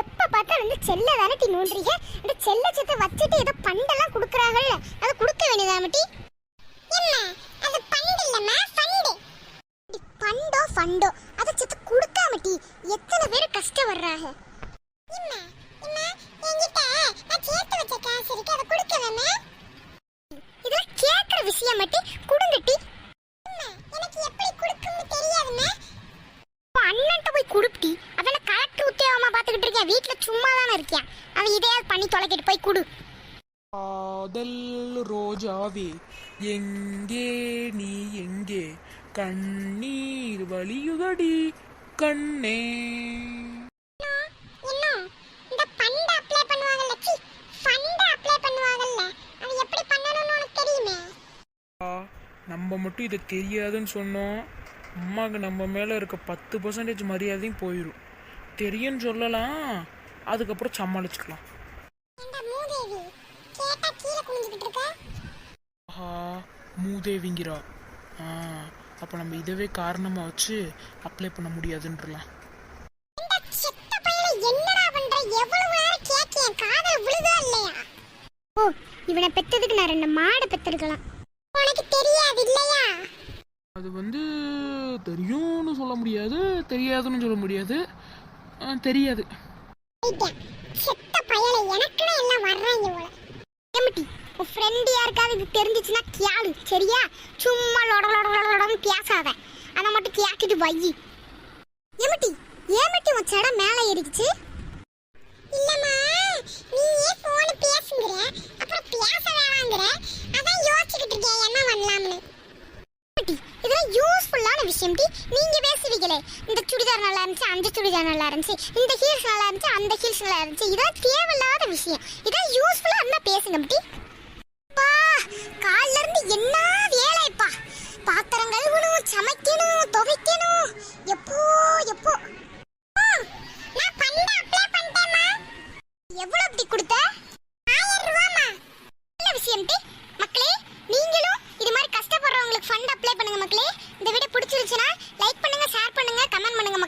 எப்போ நோண்டுறீங்க? இந்த செல்ல சத்தை வச்சுட்டு ஏதோ பண்டெல்லாம் கொடுக்குறாங்கல்ல அதை கொடுக்க வேண்டியதா மட்டி? அது பண்டு இல்லம்மா ஃபண்டு பண்டோ ஃபண்டோ அதை சத்து கொடுக்காம டி எத்தனை பேர் கஷ்டப்படுறாங்க. இம்மா இம்மா என்கிட்ட நான் சேர்த்து வச்ச காசு அதை கொடுக்கலாமா இதெல்லாம் கேட்குற விஷயம் மட்டும் கொடுங்க டி. எனக்கு எப்படி கொடுக்கும்னு தெரியாதுமா? அண்ணன்ட்ட போய் குடுப்டி பாத்துக்கிட்டு இருக்கேன். வீட்ல சும்மா தானே இருக்கேன் அவன் இதையாவது பண்ணி தொலைக்கிட்டு போய் குடு. காதல் ரோஜாவே எங்கே நீ எங்கே? கண்ணீர் வலியுதடி கண்ணே. நம்ம மட்டும் இதை தெரியாதுன்னு சொன்னோம். அம்மாவுக்கு நம்ம மேலே இருக்க பத்து பர்சன்டேஜ் மரியாதையும் போயிடும் தெரியும்னு சொல்லலாம். அதுக்கப்புறம் சமாளிச்சுக்கலாம். ஆஹா மூதேவிங்கிறா. ஆ அப்போ நம்ம இதவே காரணமாக வச்சு அப்ளை பண்ண முடியாதுன்றலாம். ஓ இவனை பெத்ததுக்கு நான் ரெண்டு மாடு பெத்திருக்கலாம். உனக்கு தெரியாது இல்லையா? அது வந்து தெரியும்னு சொல்ல முடியாது தெரியாதுன்னு சொல்ல முடியாது. தெரியாது. ஐயா, செத்த பயல எனக்குன்னு எல்லாம் வர்றாங்க போல ஏமிட்டி உன் ஃப்ரெண்டு யாருக்காவது இது தெரிஞ்சிச்சுன்னா கேளு சரியா? சும்மா லொட லொட லொட லொடன்னு பேசாத. அதை மட்டும் கேட்டுட்டு வை. ஏமிட்டி ஏமிட்டி உன் செட மேலே ஏறிக்குச்சு இல்லம்மா நீ ஏன் போன் பேசுங்கிற அப்புறம் பேச வேணாங்கிற அதான் யோசிச்சுக்கிட்டு இருக்கேன் என்ன பண்ணலாம்னு டி, இதெல்லாம் யூஸ்ஃபுல்லான நீங்க பேசுவீங்களே இந்த சுடிதார் நல்லா இருந்துச்சு அந்த சுடிதார் நல்லா இருந்துச்சு இந்த ஹீல்ஸ் நல்லா இருந்துச்சு அந்த ஹீல்ஸ் நல்லா இருந்துச்சு. இதான் தேவையில்லாத விஷயம். இதான் யூஸ்ஃபுல்லா இருந்தா பேசுங்க டி பா கால்ல இருந்து என்ன வேலைப்பா பாத்திரம் கழுவணும் சமைக்கணும் துவைக்கணும். எப்போ எப்போ? நான் பண்ட அப்ளை பண்ணிட்டேமா எவ்வளவு அப்படி கொடுத்த? ஆயிரம் ரூபாமா நல்ல விஷயம் மக்களே நீங்களும் இது மாதிரி கஷ்டப்படுறவங்களுக்கு ஃபண்ட் அப்ளை பண்ணுங்க மக்களே. இந்த வீடியோ பிடிச்சிருச்சுன்னா லைக் பண்ணுங்க ஷேர் பண்ணுங்க கமெண்ட் பண்ணுங்க